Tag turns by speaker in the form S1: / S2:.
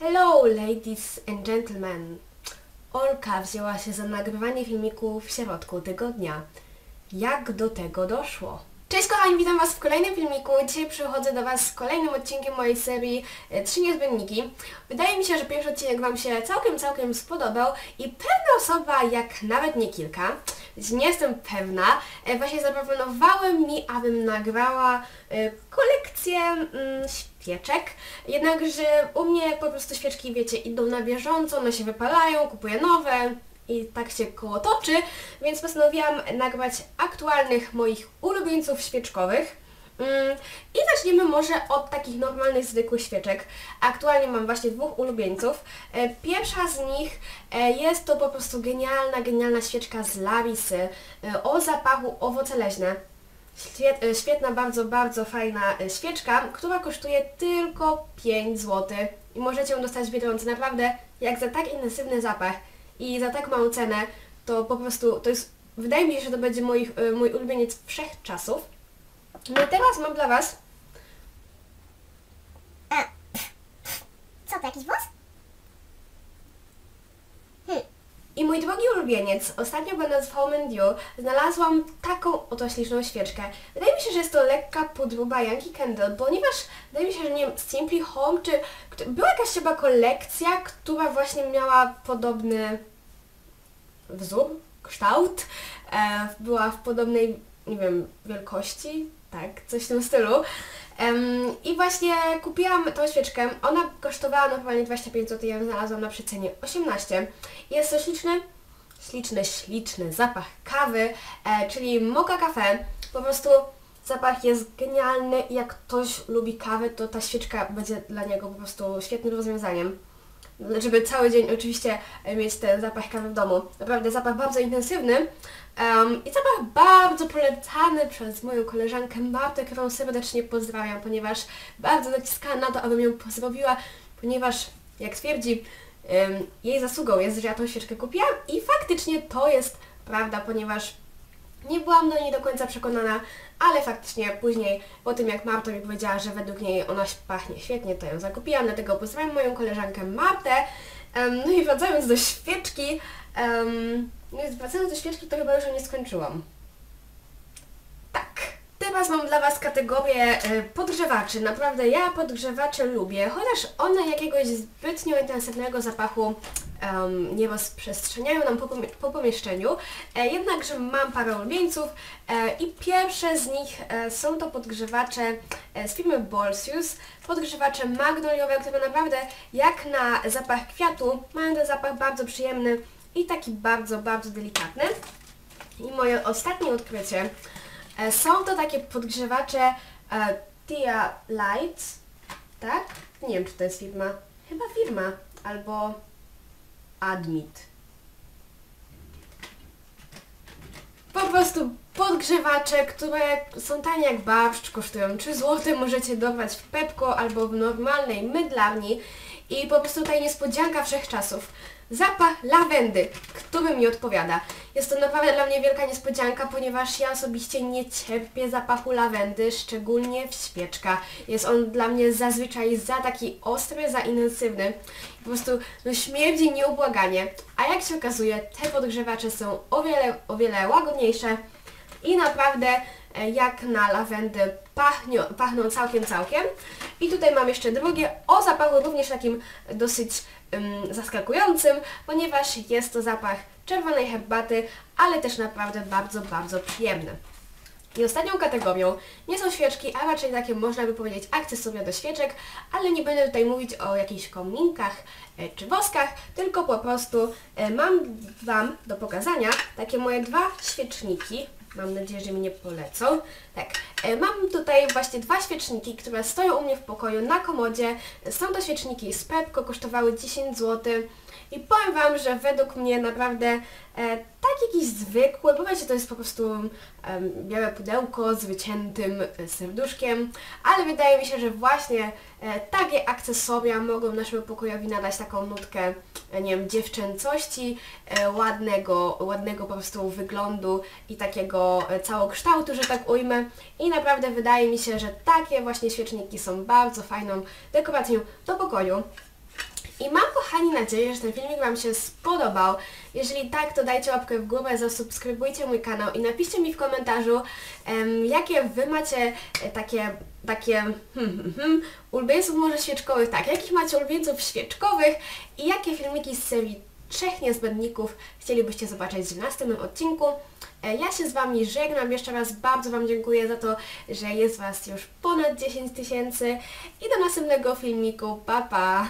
S1: Hello, ladies and gentlemen. Olka wzięła się za nagrywanie filmiku w środku tygodnia. Jak do tego doszło? Cześć kochani, witam Was w kolejnym filmiku. Dzisiaj przychodzę do Was z kolejnym odcinkiem mojej serii e, Trzy niezbędniki. Wydaje mi się, że pierwszy odcinek Wam się całkiem, całkiem spodobał i pewna osoba, jak nawet nie kilka, nie jestem pewna, e, właśnie zaproponowałem mi, abym nagrała e, kolekcję mm, świeczek. Jednakże u mnie po prostu świeczki, wiecie, idą na bieżąco, one się wypalają, kupuję nowe, i tak się koło toczy, więc postanowiłam nagrać aktualnych moich ulubieńców świeczkowych. Mm, I zaczniemy może od takich normalnych, zwykłych świeczek. Aktualnie mam właśnie dwóch ulubieńców. E, Pierwsza z nich e, jest to po prostu genialna, genialna świeczka z Larisy e, o zapachu owoce leśne. Świet, świetna, bardzo, bardzo fajna świeczka, która kosztuje tylko 5 zł i możecie ją dostać w Biedronce. Naprawdę, jak za tak intensywny zapach i za tak małą cenę, to po prostu, to jest, wydaje mi się, że to będzie e, mój ulubieniec wszechczasów. No i teraz mam dla Was
S2: A, co to, jakiś włos? Hmm,
S1: I mój drugi ulubieniec, ostatnio będąc w Home and You, znalazłam taką oto śliczną świeczkę. Wydaje mi się, że jest to lekka pudruba Yankee Candle, ponieważ wydaje mi się, że nie wiem, Simply Home, czy była jakaś chyba kolekcja, która właśnie miała podobny wzór, kształt, e, była w podobnej, nie wiem, wielkości, tak, coś w tym stylu. Em, I właśnie kupiłam tą świeczkę, ona kosztowała normalnie 25 zł, ja ją znalazłam na przecenie 18. Jest to śliczny, śliczny, śliczny zapach kawy, e, czyli mocha cafe. Po prostu zapach jest genialny i jak ktoś lubi kawę, to ta świeczka będzie dla niego po prostu świetnym rozwiązaniem żeby cały dzień oczywiście mieć ten zapach kawy w domu. Naprawdę zapach bardzo intensywny em, i zapach bardzo polecany przez moją koleżankę Martę, którą serdecznie pozdrawiam, ponieważ bardzo naciskała na to, abym ją pozdrowiła, ponieważ jak twierdzi, em, jej zasługą jest, że ja tą świeczkę kupiłam i faktycznie to jest prawda, ponieważ nie byłam do niej do końca przekonana, ale faktycznie później, po tym jak Marta mi powiedziała, że według niej ona pachnie świetnie, to ją zakupiłam, dlatego pozdrawiam moją koleżankę Martę. Em, no i wracając do świeczki, um, no i wracając do świeczki, to chyba już nie skończyłam. Teraz mam dla Was kategorię e, podgrzewaczy. Naprawdę ja podgrzewacze lubię, chociaż one jakiegoś zbytnio intensywnego zapachu em, nie rozprzestrzeniają nam po, po pomieszczeniu. E, jednakże mam parę ulubieńców e, i pierwsze z nich e, są to podgrzewacze e, z firmy Bolsius. Podgrzewacze magnoliowe, które naprawdę jak na zapach kwiatu mają ten zapach bardzo przyjemny i taki bardzo, bardzo delikatny. I moje ostatnie odkrycie są to takie podgrzewacze e, Tia Lights, tak? Nie wiem, czy to jest firma. Chyba firma, albo Admit. Po prostu podgrzewacze, które są tanie jak barszcz, kosztują 3 zł, możecie dorwać w Pepko albo w normalnej mydlarni i po prostu tutaj niespodzianka wszechczasów. Zapach lawendy, który mi odpowiada. Jest to naprawdę dla mnie wielka niespodzianka, ponieważ ja osobiście nie cierpię zapachu lawendy, szczególnie w świeczkach. Jest on dla mnie zazwyczaj za taki ostry, za intensywny. Po prostu no, śmierdzi nieubłaganie. A jak się okazuje, te podgrzewacze są o wiele, o wiele łagodniejsze i naprawdę jak na lawendę pachnią, pachną całkiem, całkiem. I tutaj mam jeszcze drugie o zapachu również takim dosyć ym, zaskakującym, ponieważ jest to zapach czerwonej herbaty, ale też naprawdę bardzo, bardzo przyjemny. I ostatnią kategorią nie są świeczki, a raczej takie można by powiedzieć akcesoria do świeczek, ale nie będę tutaj mówić o jakichś kominkach e, czy woskach, tylko po prostu e, mam Wam do pokazania takie moje dwa świeczniki. Mam nadzieję, że mi nie polecą. Tak, e, mam tutaj właśnie dwa świeczniki, które stoją u mnie w pokoju na komodzie. Są to świeczniki z Pepko, kosztowały 10 zł. I powiem Wam, że według mnie naprawdę e, tak jakiś zwykły, bo wiecie, to jest po prostu em, białe pudełko z wyciętym e, serduszkiem, ale wydaje mi się, że właśnie e, takie akcesoria mogą naszemu pokojowi nadać taką nutkę, e, nie wiem, dziewczęcości, e, ładnego, ładnego po prostu wyglądu i takiego e, całokształtu, że tak ujmę. I naprawdę wydaje mi się, że takie właśnie świeczniki są bardzo fajną dekoracją do pokoju. I mam kochani nadzieję, że ten filmik Wam się spodobał. Jeżeli tak, to dajcie łapkę w górę, zasubskrybujcie mój kanał i napiszcie mi w komentarzu, jakie Wy macie e, takie, takie hmm, hmm, hmm, ulubieńców może świeczkowych, tak, jakich macie ulubieńców świeczkowych i jakie filmiki z serii Trzech Niezbędników chcielibyście zobaczyć w następnym odcinku. E, Ja się z Wami żegnam, jeszcze raz bardzo Wam dziękuję za to, że jest Was już ponad 10 tysięcy i do następnego filmiku, pa pa!